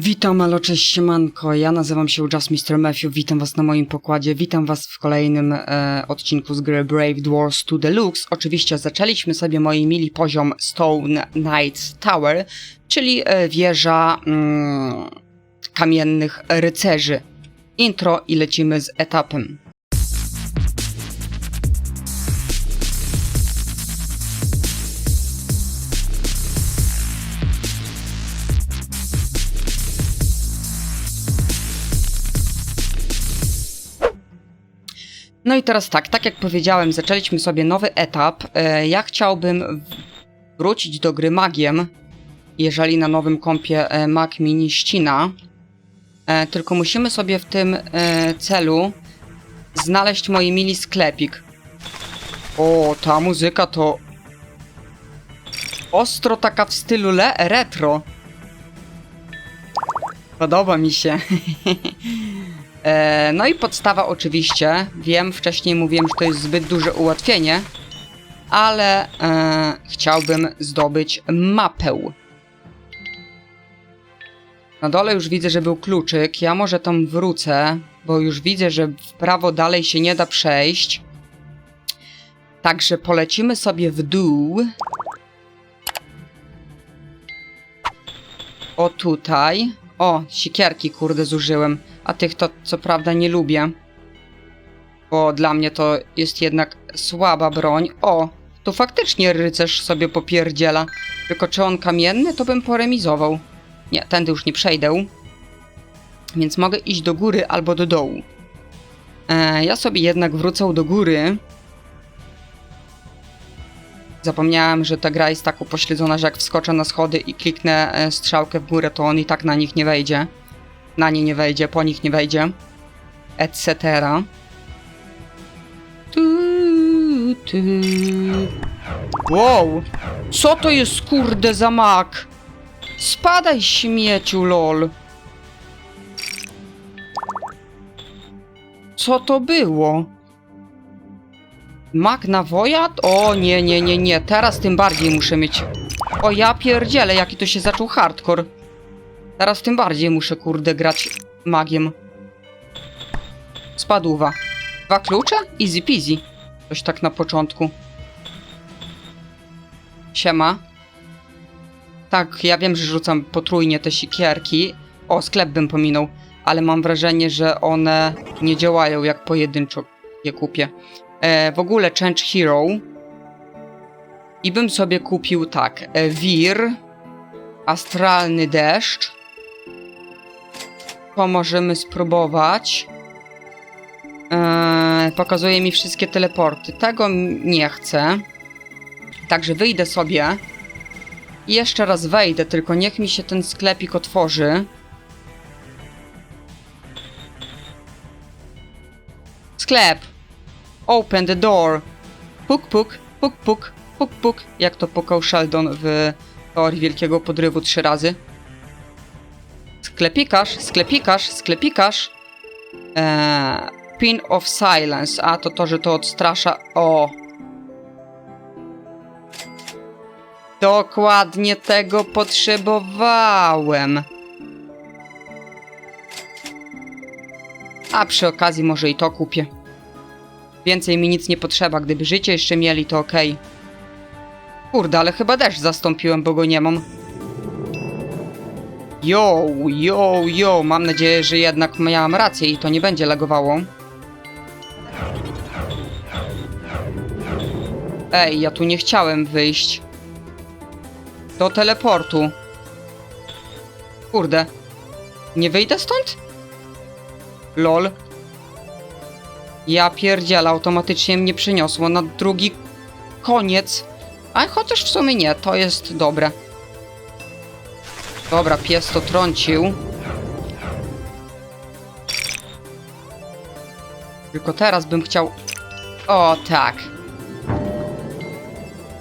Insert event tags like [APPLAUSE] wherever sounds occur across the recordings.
Witam, alo, cześć, siemanko, ja nazywam się Just Mr. Matthew, witam was na moim pokładzie, witam was w kolejnym e, odcinku z gry Brave Dwarfs 2 Deluxe. Oczywiście zaczęliśmy sobie, moi mili, poziom Stone Knight Tower, czyli e, wieża mm, kamiennych rycerzy. Intro i lecimy z etapem. No i teraz tak, tak jak powiedziałem, zaczęliśmy sobie nowy etap. E, Ja chciałbym wrócić do gry magiem, jeżeli na nowym kompie e, mag mi nie ścina. E, Tylko musimy sobie w tym celu znaleźć moi mili sklepik. O, ta muzyka to ostro taka w stylu le retro. Podoba mi się. [LAUGHS] E, no i podstawa oczywiście. Wiem, wcześniej mówiłem, że to jest zbyt duże ułatwienie, ale e, chciałbym zdobyć mapę. Na dole już widzę, że był kluczyk. Ja może tam wrócę, bo już widzę, że w prawo dalej się nie da przejść. Także polecimy sobie w dół. O tutaj. O, sikierki kurde zużyłem. A tych to co prawda nie lubię. Bo dla mnie to jest jednak słaba broń. O, tu faktycznie rycerz sobie popierdziela. Tylko czy on kamienny, to bym poremizował. Nie, tędy już nie przejdę. Więc mogę iść do góry albo do dołu. E, ja sobie jednak wrócę do góry. Zapomniałem, że ta gra jest tak upośledzona, że jak wskoczę na schody i kliknę e, strzałkę w górę, to on i tak na nich nie wejdzie. Na nie nie wejdzie, po nich nie wejdzie. Etc. Tu, tu. Wow! Co to jest kurde za mak? Spadaj śmieciu, lol. Co to było? Mak na wojat? O nie, nie, nie, nie. Teraz tym bardziej muszę mieć. O ja pierdzielę, jaki to się zaczął hardcore. Teraz tym bardziej muszę, kurde, grać magiem. Spadłuwa. Dwa klucze? Easy peasy. Coś tak na początku. Siema. Tak, ja wiem, że rzucam potrójnie te sikierki. O, sklep bym pominął. Ale mam wrażenie, że one nie działają jak pojedynczo je kupię. E, w ogóle Change Hero. I bym sobie kupił tak. E, Wir. Astralny deszcz. Możemy spróbować. Eee, pokazuje mi wszystkie teleporty. Tego nie chcę. Także wyjdę sobie. I jeszcze raz wejdę, tylko niech mi się ten sklepik otworzy. Sklep. Open the door. Puk, puk, puk, puk, puk, puk. Jak to pukał Sheldon w teorii wielkiego podrywu trzy razy. Sklepikarz, sklepikarz, sklepikarz. Eee, pin of silence. A to to, że to odstrasza. O. Dokładnie tego potrzebowałem. A przy okazji może i to kupię. Więcej mi nic nie potrzeba. Gdyby życie jeszcze mieli, to okej. Kurde, ale chyba deszcz zastąpiłem, bo go nie mam. Yo, yo, yo, mam nadzieję, że jednak miałam rację i to nie będzie lagowało. Ej, ja tu nie chciałem wyjść. Do teleportu. Kurde. Nie wyjdę stąd? Lol. Ja pierdzielę, automatycznie mnie przyniosło na drugi koniec. A chociaż w sumie nie, to jest dobre. Dobra, pies to trącił. Tylko teraz bym chciał... O, tak.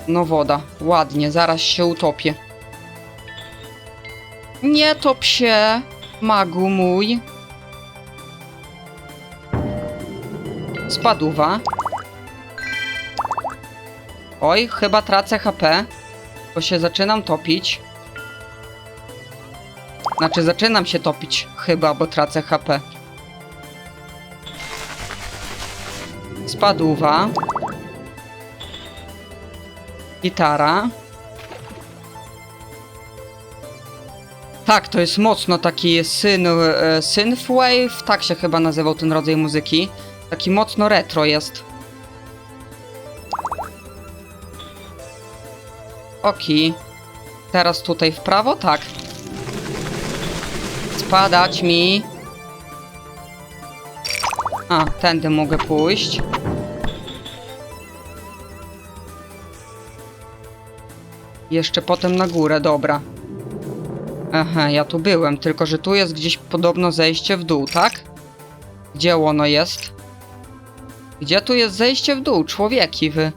No woda, ładnie, zaraz się utopię. Nie top się, magu mój. Spadła. Oj, chyba tracę HP, bo się zaczynam topić. Znaczy zaczynam się topić, chyba, bo tracę HP. Spadówa. Gitara. Tak, to jest mocno taki syn, e, synthwave, tak się chyba nazywał ten rodzaj muzyki. Taki mocno retro jest. Oki. Teraz tutaj w prawo? Tak. Spadać mi. A, tędy mogę pójść. Jeszcze potem na górę, dobra. Aha, ja tu byłem, tylko że tu jest gdzieś podobno zejście w dół, tak? Gdzie ono jest? Gdzie tu jest zejście w dół, człowieki wy?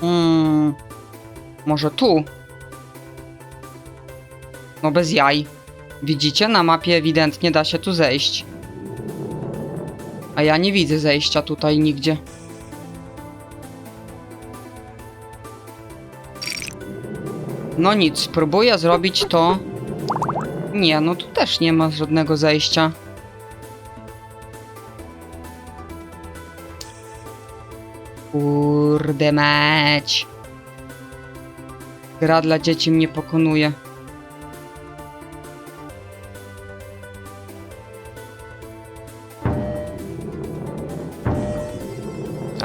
Hmm, może tu? No bez jaj. Widzicie, na mapie ewidentnie da się tu zejść. A ja nie widzę zejścia tutaj nigdzie. No nic, spróbuję zrobić to. Nie, no tu też nie ma żadnego zejścia. Kurde meć. Gra dla dzieci mnie pokonuje.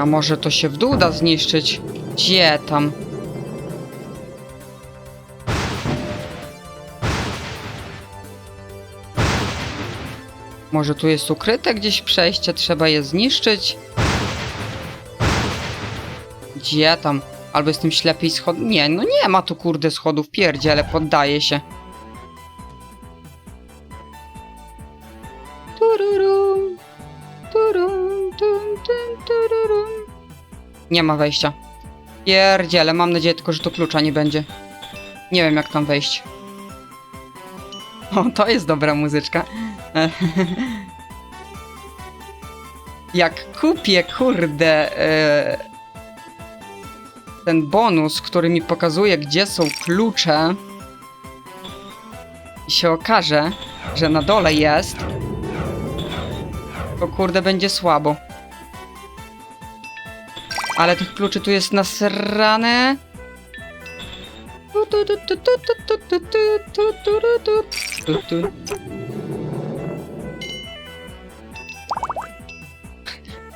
Może to się w dół da zniszczyć? Gdzie tam? Może tu jest ukryte gdzieś przejście, trzeba je zniszczyć? Gdzie tam? Albo jestem ślepy i schod... Nie, no nie ma tu kurde schodów, pierdziele, poddaje się. Nie ma wejścia. Pierdziele, mam nadzieję tylko, że to klucza nie będzie. Nie wiem jak tam wejść. O, to jest dobra muzyczka. [LAUGHS] Jak kupię, kurde, e, ten bonus, który mi pokazuje, gdzie są klucze, i się okaże, że na dole jest, to kurde będzie słabo. Ale tych kluczy tu jest nasrane.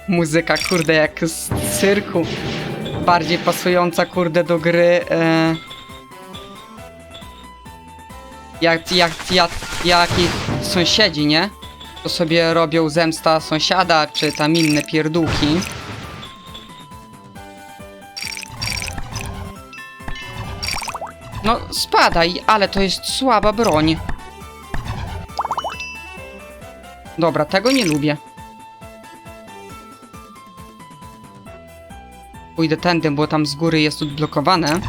Muzyka, kurde, jak z cyrku. Bardziej pasująca, kurde, do gry. E... Jak, jak, jak, jak i sąsiedzi, nie? To sobie robią zemsta sąsiada, czy tam inne pierdółki. No, spadaj, ale to jest słaba broń. Dobra, tego nie lubię. Pójdę tędy, bo tam z góry jest odblokowane.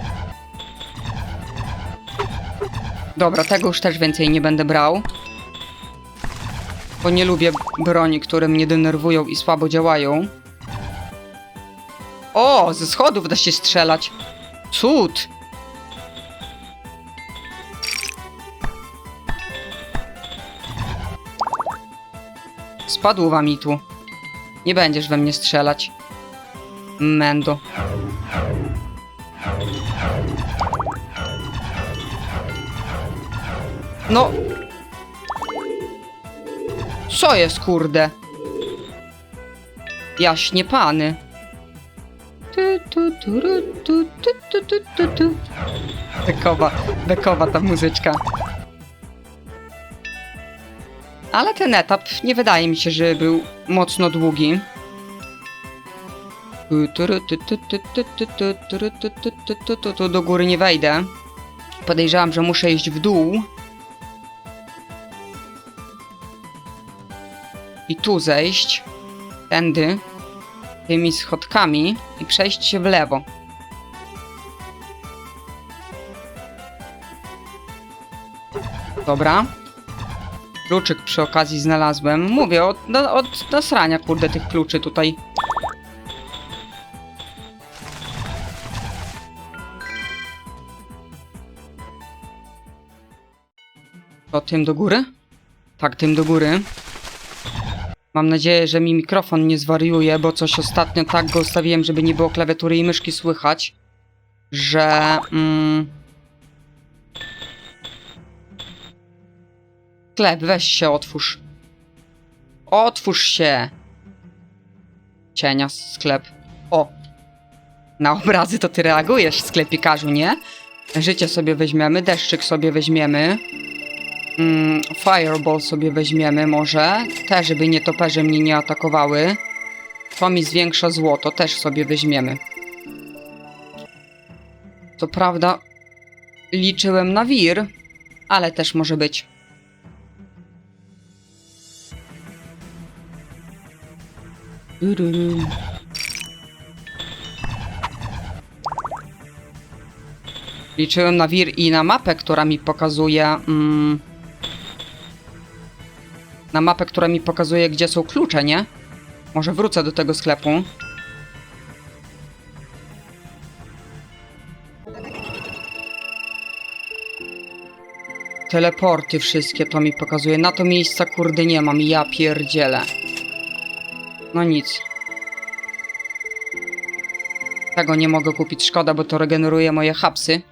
Dobra, tego już też więcej nie będę brał. Bo nie lubię broni, które mnie denerwują i słabo działają. O, ze schodów da się strzelać. Cud! Spadł wam tu. Nie będziesz we mnie strzelać. Mendo. No. Co jest, kurde? Jaśnie pany. Bekowa, bekowa ta muzyczka. Ale ten etap nie wydaje mi się, że był mocno długi. Do góry nie wejdę. Podejrzewam, że muszę iść w dół. I tu zejść. Tędy. Tymi schodkami. I przejść się w lewo. Dobra. Kluczyk przy okazji znalazłem. Mówię, od, no, od nasrania, kurde, tych kluczy tutaj. To tym do góry? Tak, tym do góry. Mam nadzieję, że mi mikrofon nie zwariuje, bo coś ostatnio tak go ustawiłem, żeby nie było klawiatury i myszki słychać, że... Mm, sklep, weź się, otwórz. Otwórz się! Cienia, sklep. O! Na obrazy to ty reagujesz, sklepikarzu, nie? Życie sobie weźmiemy, deszczyk sobie weźmiemy. Mm, fireball sobie weźmiemy może. Te, żeby nietoperze mnie nie atakowały. To mi zwiększa złoto, też sobie weźmiemy. Co prawda liczyłem na wir, ale też może być. Ururu. Liczyłem na wir i na mapę, która mi pokazuje. Mm, na mapę, która mi pokazuje, gdzie są klucze, nie? Może wrócę do tego sklepu. Teleporty wszystkie to mi pokazuje. Na to miejsca kurde nie mam. Ja pierdzielę. No nic. Tego nie mogę kupić. Szkoda, bo to regeneruje moje hapsy.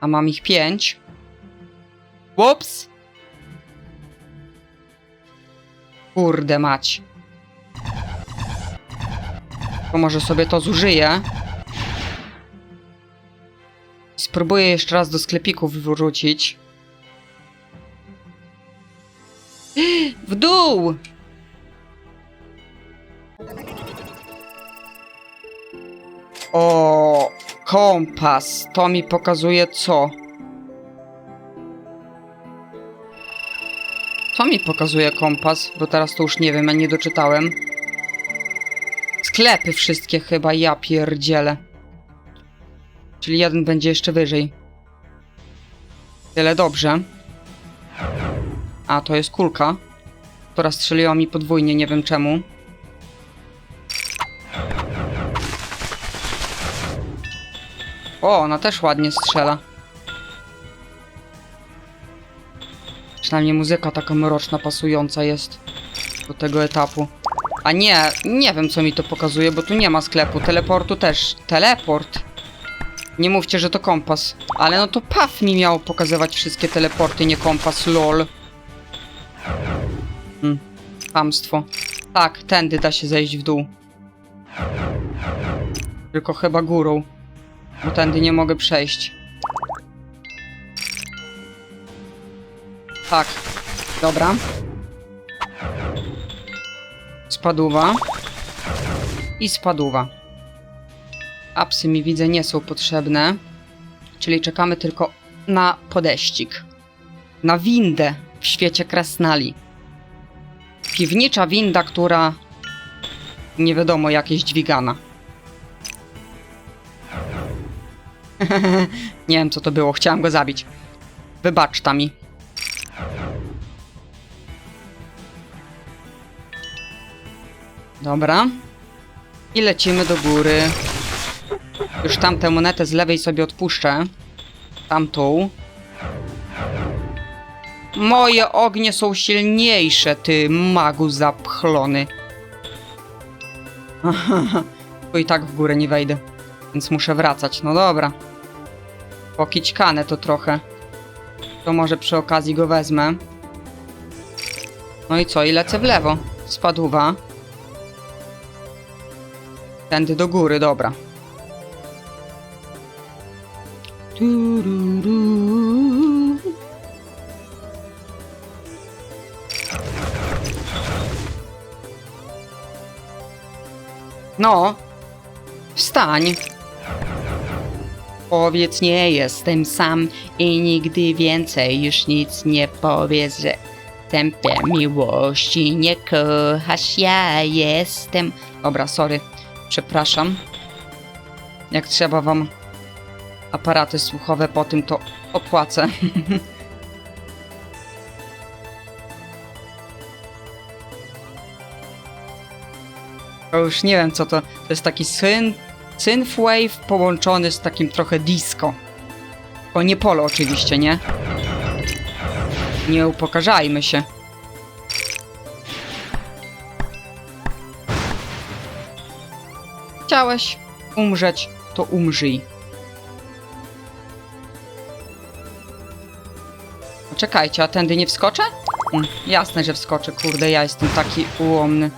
A mam ich pięć. Ups! Kurde mać. To może sobie to zużyję. Spróbuję jeszcze raz do sklepików wrócić. [GASPS] W dół! O, kompas. To mi pokazuje co? To mi pokazuje kompas, bo teraz to już nie wiem, ja nie doczytałem. Sklepy wszystkie chyba, ja pierdzielę. Czyli jeden będzie jeszcze wyżej. Tyle dobrze. A, to jest kulka, która strzeliła mi podwójnie, nie wiem czemu. O, ona też ładnie strzela. Przynajmniej muzyka taka mroczna, pasująca jest do tego etapu. A nie, nie wiem co mi to pokazuje, bo tu nie ma sklepu. Teleportu też. Teleport? Nie mówcie, że to kompas. Ale no to PAF mi miał pokazywać wszystkie teleporty, nie kompas, lol. Hmm, hamstwo. Tak, tędy da się zejść w dół. Tylko chyba górą. Bo tędy nie mogę przejść. Tak. Dobra. Spaduwa. I spaduwa. Apsy mi widzę nie są potrzebne. Czyli czekamy tylko na podeścik. Na windę w świecie krasnali. Piwnicza winda, która nie wiadomo jakieś dźwigana. [LAUGHS] nie wiem co to było, chciałam go zabić. Wybacz Tami. Dobra. I lecimy do góry. Już tamtę monetę z lewej sobie odpuszczę. Tamtą. Moje ognie są silniejsze, ty magu zapchlony. [LAUGHS] Tu i tak w górę nie wejdę. Więc muszę wracać. No dobra. Pokićkane to trochę. To może przy okazji go wezmę. No i co? I lecę w lewo. Spadła. Tędy do góry, dobra. No, wstań. Powiedz, nie jestem sam i nigdy więcej już nic nie powiedz, że tempie miłości nie kochasz, ja jestem. Dobra, sorry, przepraszam. Jak trzeba wam aparaty słuchowe po tym, to opłacę. [LAUGHS] Już nie wiem co to. To jest taki syn, synthwave połączony z takim trochę disco. To nie polo oczywiście, nie? Nie upokarzajmy się. Chciałeś umrzeć, to umrzyj. Czekajcie, a tędy nie wskoczę? Mm, jasne, że wskoczę, kurde, ja jestem taki ułomny.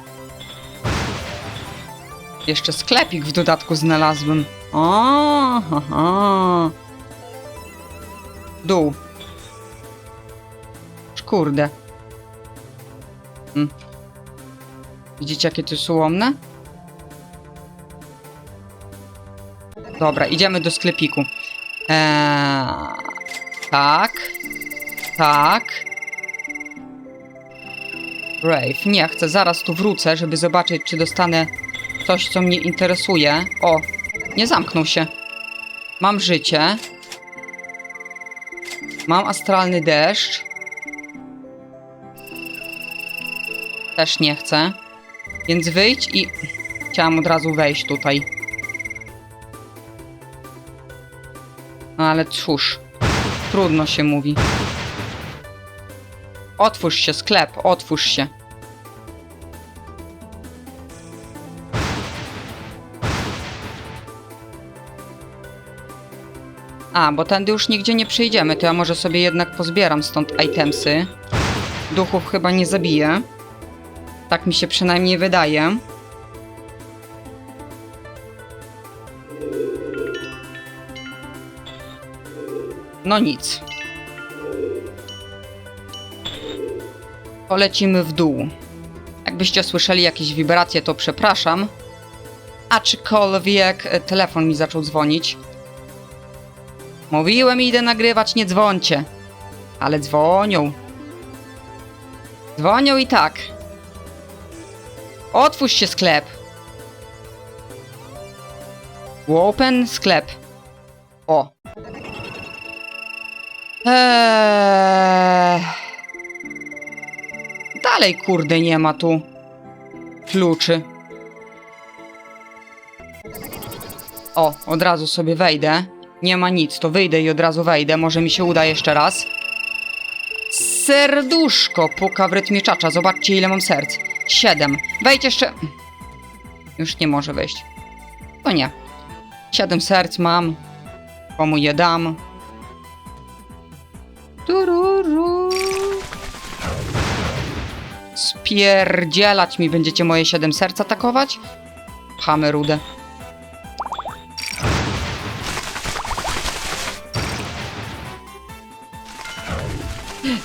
Jeszcze sklepik w dodatku znalazłem. O, ha, ha. Dół. Kurde. Mm. Widzicie, jakie to jest ułomne? Dobra, idziemy do sklepiku. Eee, tak. Tak. Brave, nie chcę. Zaraz tu wrócę, żeby zobaczyć, czy dostanę coś, co mnie interesuje. O, nie zamknął się. Mam życie. Mam astralny deszcz. Też nie chcę. Więc wyjdź i... Chciałam od razu wejść tutaj. No ale cóż. Trudno się mówi. Otwórz się, sklep, otwórz się. A, bo tędy już nigdzie nie przejdziemy, to ja może sobie jednak pozbieram stąd itemsy. Duchów chyba nie zabiję. Tak mi się przynajmniej wydaje. No nic. Polecimy w dół. Jakbyście słyszeli jakieś wibracje, to przepraszam. Aczkolwiek e, telefon mi zaczął dzwonić. Mówiłem, idę nagrywać, nie dzwońcie. Ale dzwonią. Dzwonią i tak. Otwórz się sklep. Open sklep. O. Eee... Dalej kurde nie ma tu kluczy. O, od razu sobie wejdę. Nie ma nic, to wyjdę i od razu wejdę. Może mi się uda jeszcze raz. Serduszko puka w rytmie czacza. Zobaczcie ile mam serc. Siedem. Wejdź jeszcze... Już nie może wejść. To nie. Siedem serc mam. Komu je dam? Tururu. Spierdzielać mi będziecie moje siedem serc atakować? Chamy rude.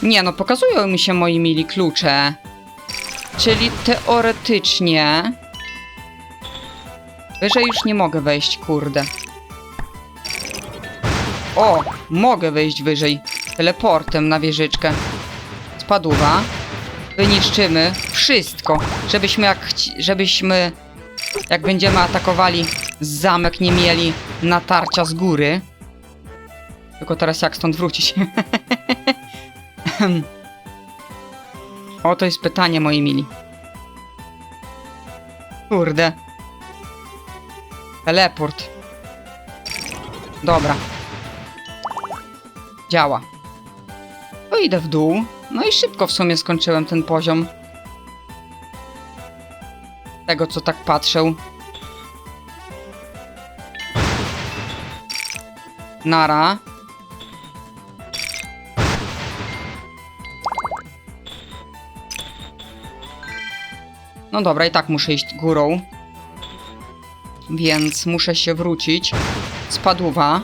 Nie no, pokazują mi się moi mili klucze. Czyli teoretycznie... Wyżej już nie mogę wejść, kurde. O, mogę wejść wyżej. Teleportem na wieżyczkę. Spadła. Wyniszczymy wszystko, żebyśmy jak żebyśmy jak będziemy atakowali zamek nie mieli natarcia z góry. Tylko teraz jak stąd wrócić? [LAUGHS] o, to jest pytanie, moi mili. Kurde. Teleport. Dobra. Działa. To idę w dół. No i szybko w sumie skończyłem ten poziom. Tego, co tak patrzył. Nara. No dobra, i tak muszę iść górą. Więc muszę się wrócić. Spadła.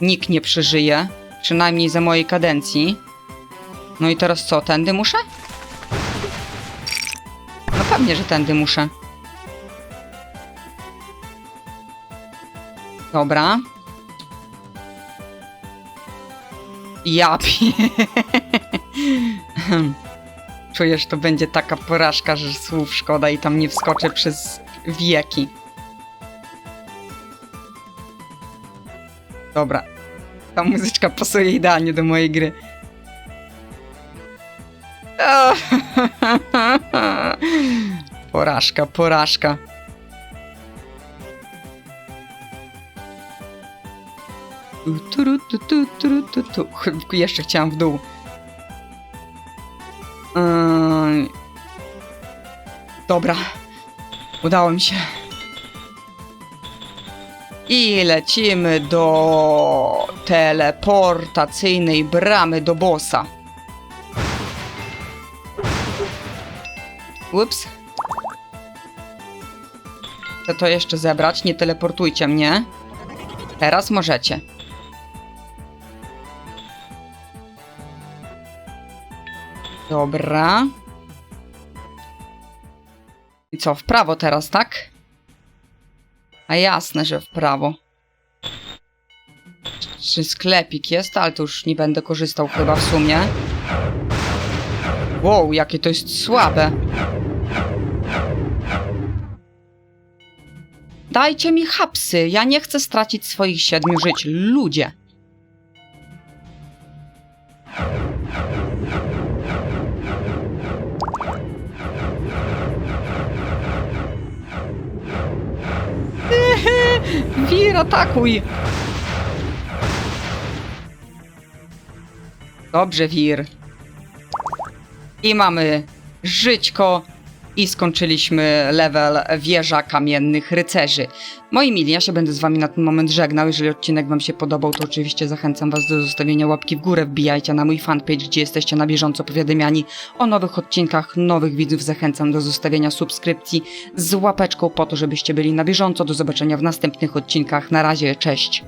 Nikt nie przeżyje. Przynajmniej za mojej kadencji. No i teraz co, tędy muszę? No pewnie, że tędy muszę. Dobra. Ja pie... [LAUGHS] Czuję, że to będzie taka porażka, że słów szkoda i tam nie wskoczę przez wieki. Dobra. Ta muzyczka pasuje idealnie do mojej gry. [LAUGHS] Porażka, porażka. Tu, tu, tu, turu, tu, tu. Ch- Jeszcze chciałam w dół. Dobra. Udało mi się. I lecimy do teleportacyjnej bramy do bossa. Ups. Chcę to jeszcze zebrać, nie teleportujcie mnie. Teraz możecie. Dobra. I co, w prawo teraz, tak? A jasne, że w prawo. Czy sklepik jest? Ale to już nie będę korzystał chyba w sumie. Wow, jakie to jest słabe. Dajcie mi hapsy. Ja nie chcę stracić swoich siedmiu żyć. Ludzie. Wir, atakuj! Dobrze, Wir. I mamy żyćko i skończyliśmy level wieża kamiennych rycerzy. Moi mili, ja się będę z wami na ten moment żegnał. Jeżeli odcinek wam się podobał, to oczywiście zachęcam was do zostawienia łapki w górę. Wbijajcie na mój fanpage, gdzie jesteście na bieżąco powiadamiani o nowych odcinkach, nowych widzów. Zachęcam do zostawienia subskrypcji z łapeczką po to, żebyście byli na bieżąco. Do zobaczenia w następnych odcinkach. Na razie, cześć!